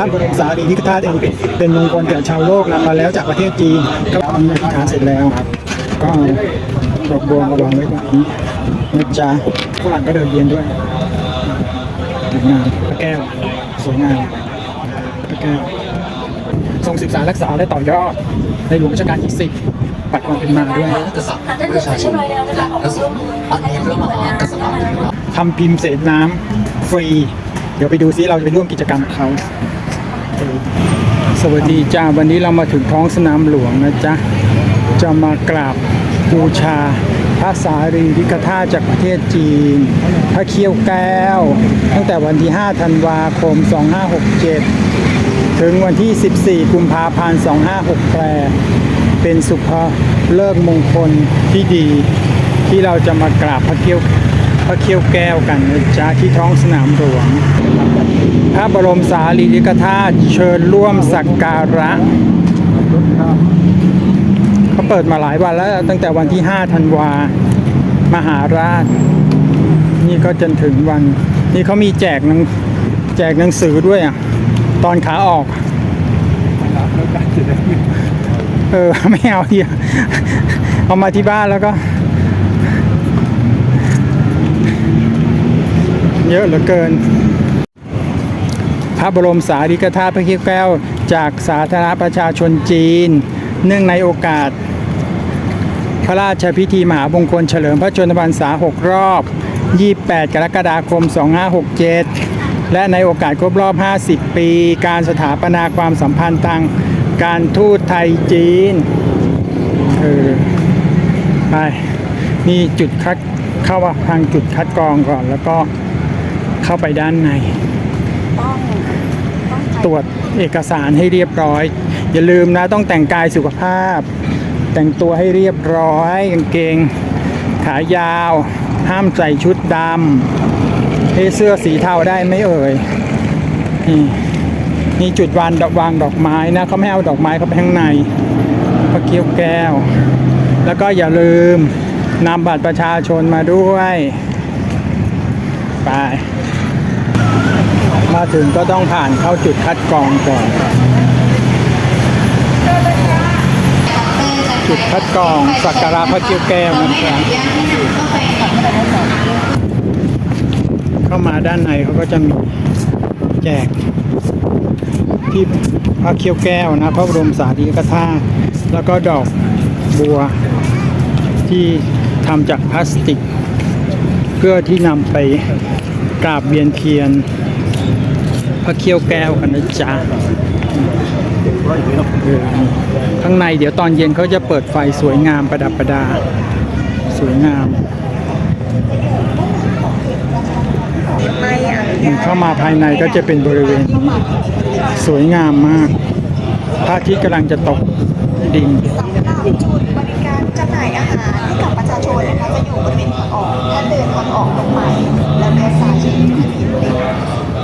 พระบรมสารีริกธาตุเองเป็นมงคลแก่ชาวโลกนำมาแล้วจากประเทศจีนก็มีอธิษฐานเสร็จแล้วครับ ก็อาดอกบัวมาวางไว้ตรงนี้นะจ๊ะฝรั่งก็เดินเรียนด้วยสวยงามพระแก้วสวยงามพระแก้วทรงศึกษารักษาและต่อยอดในหลวงรัชกาลที่สิบปัดความเป็นมาด้วยกษัตริย์ประชาชนและสงฆ์อันมีพระมหากษัตริย์ทำพิมพ์เศษน้ำฟรี เดี๋ยวไปดูซิเราจะไปร่วมกิจกรรมกับเขา สวัสดีจ้าวันนี้เรามาถึงท้องสนามหลวงนะจ๊ะ จะมากราบบูชาพระสารีริกธาตุจากประเทศจีน พระเคียวแก้ว ตั้งแต่วันที่ 5 ธันวาคม 2567 ถึงวันที่ 14 กุมภาพันธ์ 2568 เป็นสุภเลิกมงคลที่ดี ที่เราจะมากราบพระเคียวพระเคียวแก้วกันนะจ๊ะที่ท้องสนามหลวง พระบรมสารีริกธาตุเชิญร่วมสักการะ เขาเปิดมาหลายวันแล้ว ตั้งแต่วันที่ 5 ธันวา มหาราช นี่ก็จนถึงวัน นี่เขามีแจกหนังแจกหนังสือด้วยอะ ตอนขาออกเออ ไม่เอาเดียเอามาที่บ้านแล้วก็ เยอะเหลือเกิน พระบรมสารีริกธาตุพระเขี้ยวแก้ว จากสาธารณประชาชนจีน เนื่องในโอกาส พระราชพิธีมหามงคลเฉลิมพระชนมพรรษา 6 รอบ 28 กรกฎาคม 2567 และในโอกาสครบรอบ 50 ปี การสถาปนาความสัมพันธ์ทางการทูตไทยจีนเออไปนี่จุดคัดเข้าทางจุดคัดกรองก่อน แล้วก็เข้าไปด้านใน ตรวจเอกสารให้เรียบร้อย อย่าลืมนะต้องแต่งกายสุขภาพ แต่งตัวให้เรียบร้อยกางเกง ขายาว ห้ามใส่ชุดดำเฮ้เสื้อสีเทาได้ไหมเอ่ยนี่นี่จุดวางดอกวางดอกไม้นะเขาไม่เอาดอกไม้เขาไปข้างในพระเกี้ยวแก้ว แล้วก็อย่าลืมนำบัตรประชาชนมาด้วย ไป มาถึงก็ต้องผ่านเข้าจุดคัดกรองก่อน จุดคัดกรองสักการะพระเกี้ยวแก้วนะครับเข้ามาด้านในเขาก็จะมีแจก ที่พระเขี้ยวแก้วนะพระบรมสารีริกธาตุแล้วก็ดอกบัวที่ทำจากพลาสติก เพื่อที่นำไปกราบเวียนเทียน พระเขี้ยวแก้วกันนะจ๊ะเออข้างในเดี๋ยวตอนเย็นเขาจะเปิดไฟสวยงามประดับประดา สวยงามเข้ามาภายในก็จะเป็นบริเวณนี้สวยงามมากพระอาทิตย์กำลังจะตกดินสำหรับจุดบริการจำหน่ายอาหารให้กับประชาชนนะคะจะอยู่บริเวณทางออกท่านเดินทางออกลงไปแล้วเลี้ยวซ้ายจะอยู่ที่ริมริม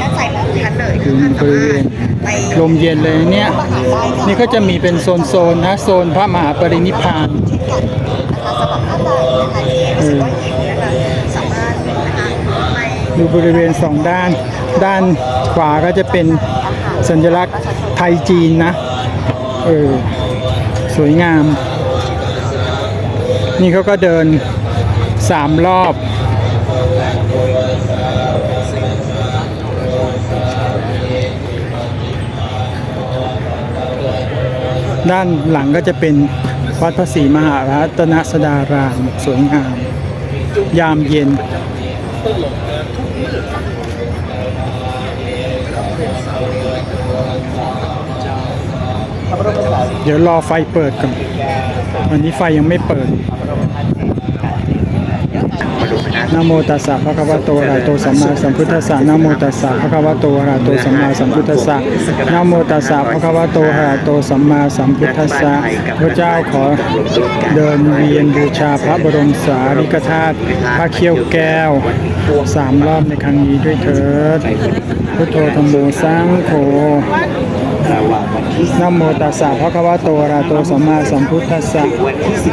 ด้านซ้ายมือ ของท่านเลยคือท่านสามารถไปลมเย็นเลยเนี่ยอาหารได้ค่ะนี่ก็จะมีเป็นโซนๆนะโซนพระมหาปรินิพพานเช่นกันนะคะสำหรับท่านใดนะคะที่รู้สึกว่าหิวนะคะสามารถนะคะไปดูบริเวณสองด้าน ด้านขวาก็จะเป็นสัญลักษณ์ไทยจีนนะ เออ สวยงาม นี่เขาก็เดินสามรอบ ด้านหลังก็จะเป็นวัดพระศรีมหารัตนสดารามสวยงาม ยามเย็น เดี๋ยวรอไฟเปิดก่อนวันนี้ไฟยังไม่เปิด นะโมตัสสะภะคะวะโตอะระหะโตสัมมาสัมพุทธัสสะนะโมตัสสะภะคะวะโตอะระหะโตสัมมาสัมพุทธัสสะนะโมตัสสะภะคะวะโตอะระหะโตสัมมาสัมพุทธัสสะพระเจ้าขอเดินเวียนบูชาพระบรมสารีริกธาตุพระเขี้ยวแก้วสามรอบในครั้งนี้ด้วยเถิดพุทโธธรรมโมสังโฆ นะโมตัสสะภะคะวะโตอะระโตสัมมาสัมพุทธัสสะ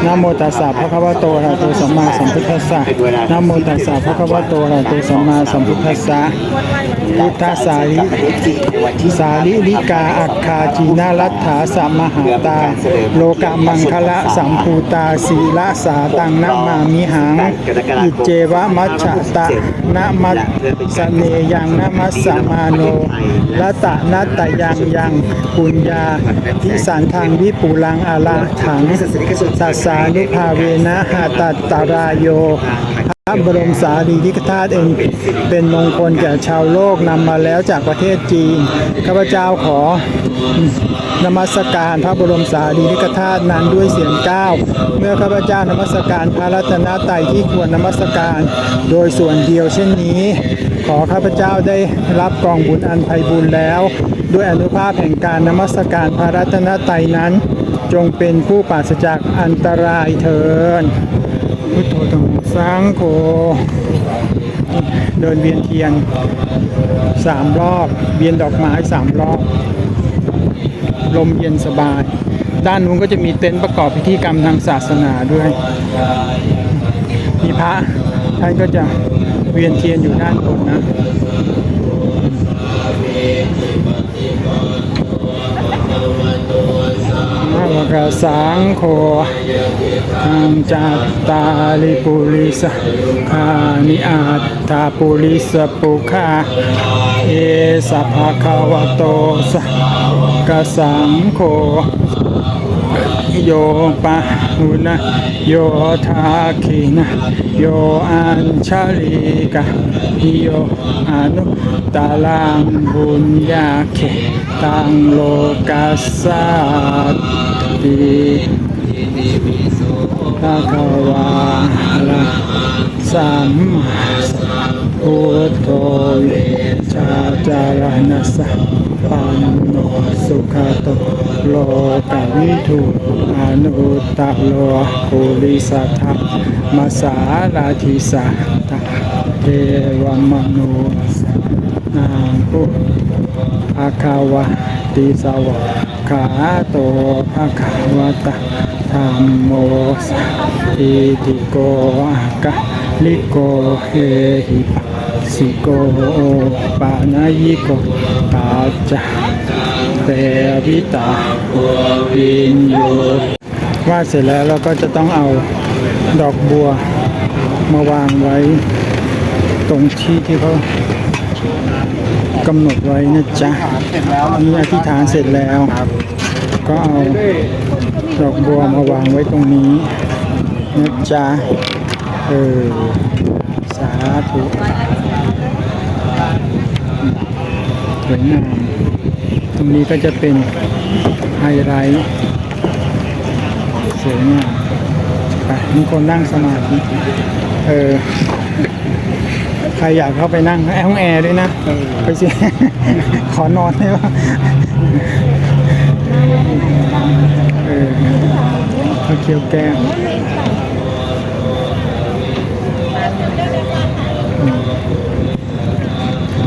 นะโมตัสสะภะคะวะโตอะระโตสัมมาสัมพุทธัสสะนะโมตัสสะภะคะวะโตอะระโตสัมมาสัมพุทธัสสะพุทธสาลิสาลิลิกาอัคคาจีนารัตถาสัมมหาตา โลกะมังคละสัมภูตาศีละสาตังนะมามิหังอิเจวะมัชะตะนะมัสสเนยังนะมัสสมาโนละตะนัตตยังยังปุญญาทิสันทางวิปุลังอาลาถังตัสสานุภาเวนะหาตัตตารายโยพระบรมสารีริกธาตุเองเป็นมงคลแก่ชาวโลกนำมาแล้วจากประเทศจีนข้าพเจ้าขอนมัสการพระบรมสารีริกธาตุนั้นด้วยเสียงก้าวเมื่อข้าพเจ้านมัสการพระรัตนตรัยที่ควรนมัสการ โดยส่วนเดียวเช่นนี้ ขอข้าพเจ้าได้รับกองบุญอันไพบูรณ์แล้ว ด้วยอนุภาพแห่งการนมัสการพระรัตนตรัยนั้น จงเป็นผู้ปราศจากอันตรายเถิดพุทโธธรรมสังโฆเดินเวียนเทียนสามรอบ เวียนดอกไม้สามรอบ ลมเย็นสบาย ด้านนู้นก็จะมีเต็นท์ประกอบพิธีกรรมทางศาสนาด้วย มีพระท่านก็จะ วียนเทียนอยู่ด้านบนนะนาวกสังโฆทางจัตตาลิปุริสคานิอัตตาปุริสปุคาเอสัพพะคะวะโตสกสังโฆ โยปะหุนะโยทาคินะโยอัญชลิกะโยอนุตาลังบุญญาเขตังโลกัสสาติภะคะวาละสัมมาสัม พุทโธเวชาจารณสัพปันโนสุขโตโลกวิทูอนุตตะโลปุริสัทธมาสาลาธิสัตเทวมโนสนาปุอาคาวะติสาวะขาโตภะคะวะตะธัมโมสิติโกอากะลิโกเฮหิปัส สิโกปานายิโกปัจาเตวิตาวินโยว่าดเสร็จแล้วเราก็จะต้องเอาดอกบัวมาวางไว้ ตรงที่ที่เขากำหนดไว้นะจ๊ะนี่อธิษฐานเสร็จแล้ว ก็เอาดอกบัวมาวางไว้ตรงนี้นะจ๊ะเออสาธุ สวยงาม ตรงนี้ก็จะเป็นไฮไลท์สวยงามไปมีคนนั่งสมาธิเออใครอยากเข้าไปนั่งแอร์ห้องแอร์ด้วยนะไปสิขอนอนได้ปะเออพระเคียวแก้วอืม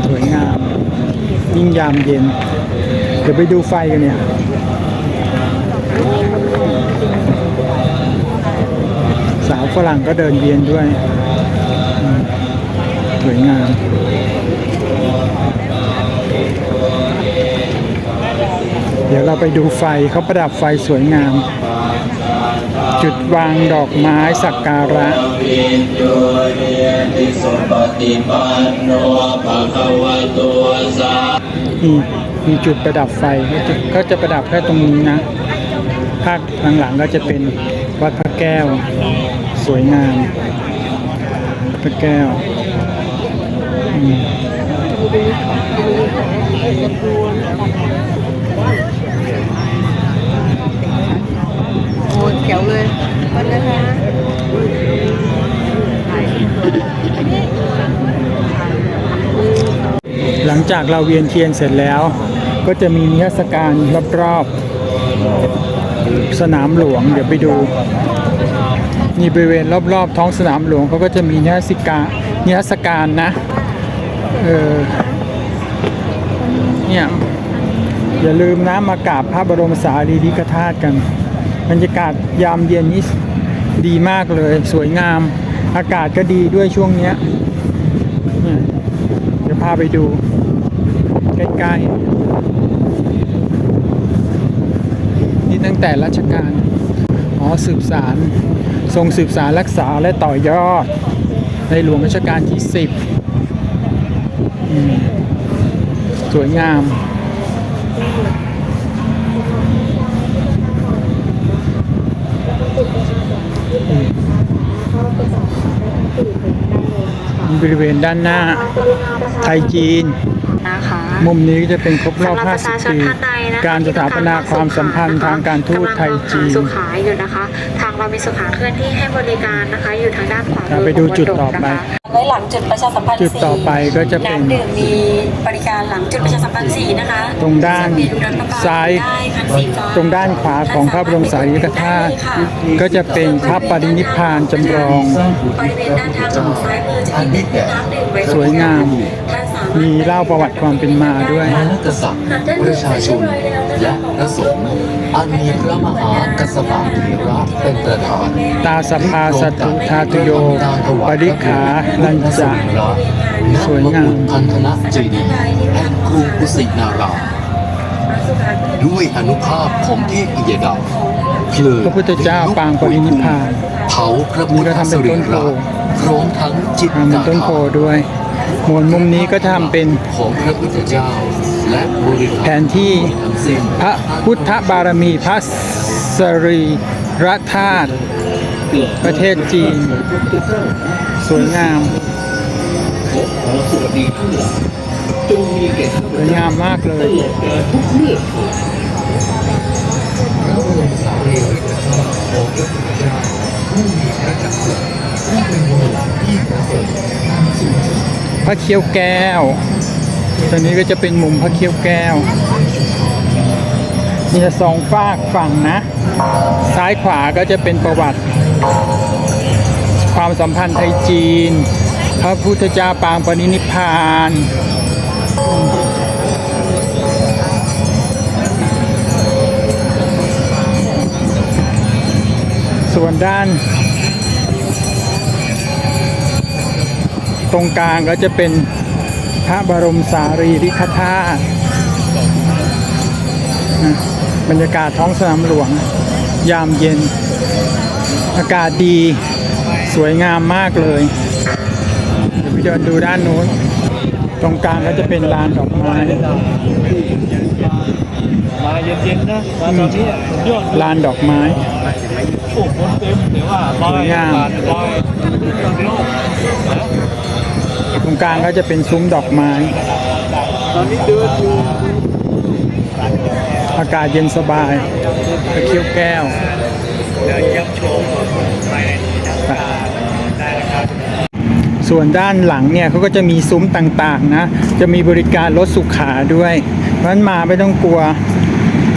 สวยงาม ยิ่งยามเย็น เดี๋ยวไปดูไฟกันเนี่ยสาวฝรั่งก็เดินเวียนด้วยสวยงามเดี๋ยวเราไปดูไฟเขาประดับไฟสวยงาม จุดวางดอกไม้สักการะ มีมีจุดประดับไฟก็จะจะประดับแค่ตรงนี้นะ ภาคหลังๆก็จะเป็นวัดพระแก้ว สวยงาม พระแก้วโอ้เขียวเลยมันนะคะ หลังจากเราเวียนเทียนเสร็จแล้ว ก็จะมีนิทรรศการรอบๆสนามหลวง เดี๋ยวไปดูนี่บริเวณรอบๆ ท้องสนามหลวงเขาก็จะมีนิทรรศการนิทรรศการนะเออเนี่ยอย่าลืมนะมากราบพระบรมสารีริกธาตุกัน บรรยากาศยามเย็นนี้ดีมากเลย สวยงาม อากาศก็ดีด้วยช่วงเนี้ยเดี๋ยวพาไปดู กล้ๆนี่ตั้งแต่รัชกาลอ๋อสืบสาร ทรงสืบสารรักษาและต่อยอด ในหลวงรัชกาลที่ 10อืมสวยงามบริเวณด้านหน้า ไทยจีน มุมนี้ก็จะเป็นครบรอบ สำหรับประชาชน50ปี ท่านใดนะคะการสถาปนาความสัมพันธ์ทางการทูตไทยจีน กำลังมองหาสุขาอยู่นะคะ ทางเรามีสุขาเคลื่อนที่ให้บริการนะคะ อยู่ทางด้านขวาครับมือไปดูของจุดบนต่อไปนะคะ ไว้หลังจุดประชาสัมพันธ์จุดต่อไปก็จะเป็น น้ำดื่มมีบริการหลังจุดประชาสัมพันธ์สี่นะคะตรงด้านซ้าย ได้คันสีฟ้ตรงด้านขวาของพระบรมสารีริกธาตุก็จะเป็นพระปรินิพพานจำลอง บริเวณด้านทางออกซ้ายมือจะมีน้ำดื่มไว้สวยงาม ท่านสา มารถมีเล่าประวัติความเป็นมาด้วย พระกษัตริย์ประชาชน และพระสงฆ์อันมีพระมหากษัตริย์ธีระเป็นประธานตาสภาสัตตุธาตุโย ปริขาลัญจะสวยงามพันธนะเจดีย์แห่งกรุงกุสินารา ด้วยอนุภาพของเทพอิยดาเพลิงพระพุทธเจ้าปางปรินิพพานเผาพระพุทธสรีระพร้อมทั้งจิตทำเป็นตาต้นโพด้วย หมวลมุมนี้ก็ทำเป็นของพระพุทธเจ้า และบริขารแผนที่พระพุทธบารมีพระสรีระธาตุประเทศจีน สวยงามสวยงามมากเลย ระเคี้ยวแก้ว ตอนนี้ก็จะเป็นมุมพระเคี้ยวแก้ว มีสองฝากฝั่งนะ ซ้ายขวาก็จะเป็นประวัติ ความสัมพันธ์ไทยจีน พระพุทธเจ้าปางปรินิพานส่วนด้าน ตรงกลางก็จะเป็นพระบรมสารีริกธาตุนะบรรยากาศท้องสนามหลวง ยามเย็น อากาศดีสวยงามมากเลยเดี๋ยวไปเดินดูด้านนู้น ตรงกลางก็จะเป็นลานดอกไม้มาเย็นๆนะมาตอนนี้สุดยอดลานดอกไม้โอ้โหคนเต็มเดี๋ยวว่าลอยสวยงามลอยโลกต รงกลางก็จะเป็นซุ้มดอกไม้ ตอนนี้เดินอยู่อากาศเย็นสบายไปเคี้ยวแก้วเดินยับโชว์ไปส่วนด้านหลังเนี่ยเขาก็จะมีซุ้มต่างๆนะ จะมีบริการรถสุขาด้วย เพราะนั้นมาไม่ต้องกลัว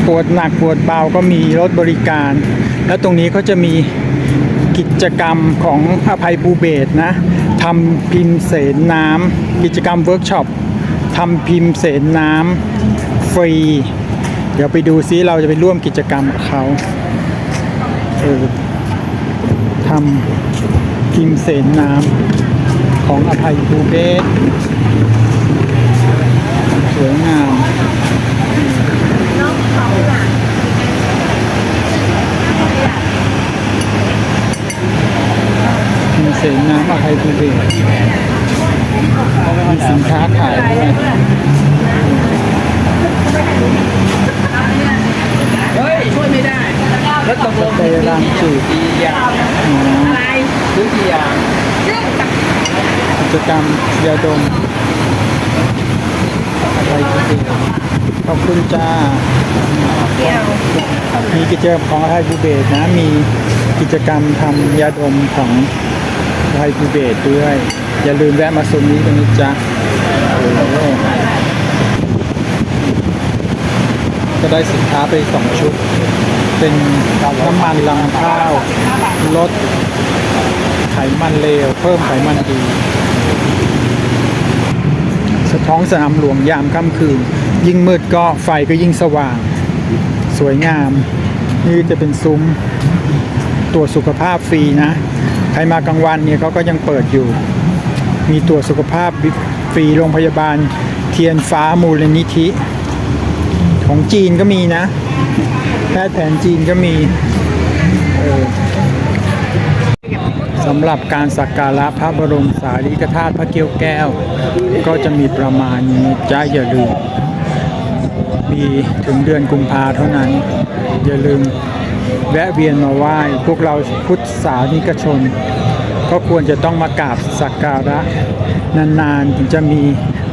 ปวดหนักปวดเบาก็มีรถบริการ แล้วตรงนี้เขาจะมีกิจกรรมของอภัยภูเบศนะ ทำพิมพ์เสนน้ำกิจกรรมเวิร์กช็อปทำพิมพ์เสนน้ำฟรี เดี๋ยวไปดูซิเราจะไปร่วมกิจกรรมกับเขาเออทำพิมพ์เสนน้ำของอภัยภูเบศสวยงาม สนน้ำอภัยภูเบศรมีสินค้าขายด้วยเฮ้ย ช่วยไม่ได้ แล้วตกลงเตรังจืดกี่อย่างอะไรซื้อกี่อย่างกิจกรรมยาดมอภัยภูเบศรขอบคุณจ้ามีกิจกรรมของอภัยภูเบศรนะ มีกิจกรรมทำยาดมของ อภัยภูเบศด้วย อย่าลืมแวะมาซุ้มนี้กันนะจ๊ะก็ได้สินค้าไปสองชุด เป็นน้ำมันลำข้าวลดไขมันเลว เพิ่มไขมันดี สะท้องสนามหลวงยามค่ำคืน ยิ่งมืดก็ไฟก็ยิ่งสว่าง สวยงาม นี่จะเป็นซุ้มตรวจสุขภาพฟรีนะ ใครมากลางวันเนี่ยเขาก็ยังเปิดอยู่ มีตรวสุขภาพฟรีโรงพยาบาลเทียนฟ้ามูลนิธิ ของจีนก็มีนะแพทย์แผนจีนก็มีเออสำหรับการสักการะพระบรมสารีริกธาตุพระเกี้ยวแก้ว ก็จะมีประมาณนี้จ้าอย่าลืม มีถึงเดือนกุมภาเท่านั้น อย่าลืม แวะเวียนมาไหว้พวกเราพุทธศาสนิกชน ก็ควรจะต้องมากราบสักการะ นานๆ ถึงจะมี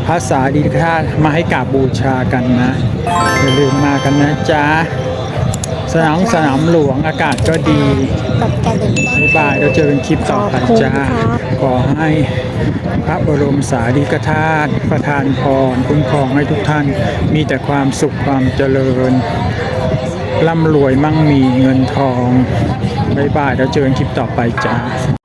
พระสารีริกธาตุมาให้กราบบูชากันนะ อย่าลืมมากันนะจ๊ะ สนามสนามหลวงอากาศก็ดีกับการเดินต้นบ๊ายบายเราเจอกันคลิปต่อไปจ้าขอให้พระบรมสารีริกธาตุประทานพรคุ้มครองให้ทุกท่านมีแต่ความสุขความเจริญ ร่ำรวยมั่งมีเงินทองบายบายแล้วเจอกันคลิปต่อไปจ้า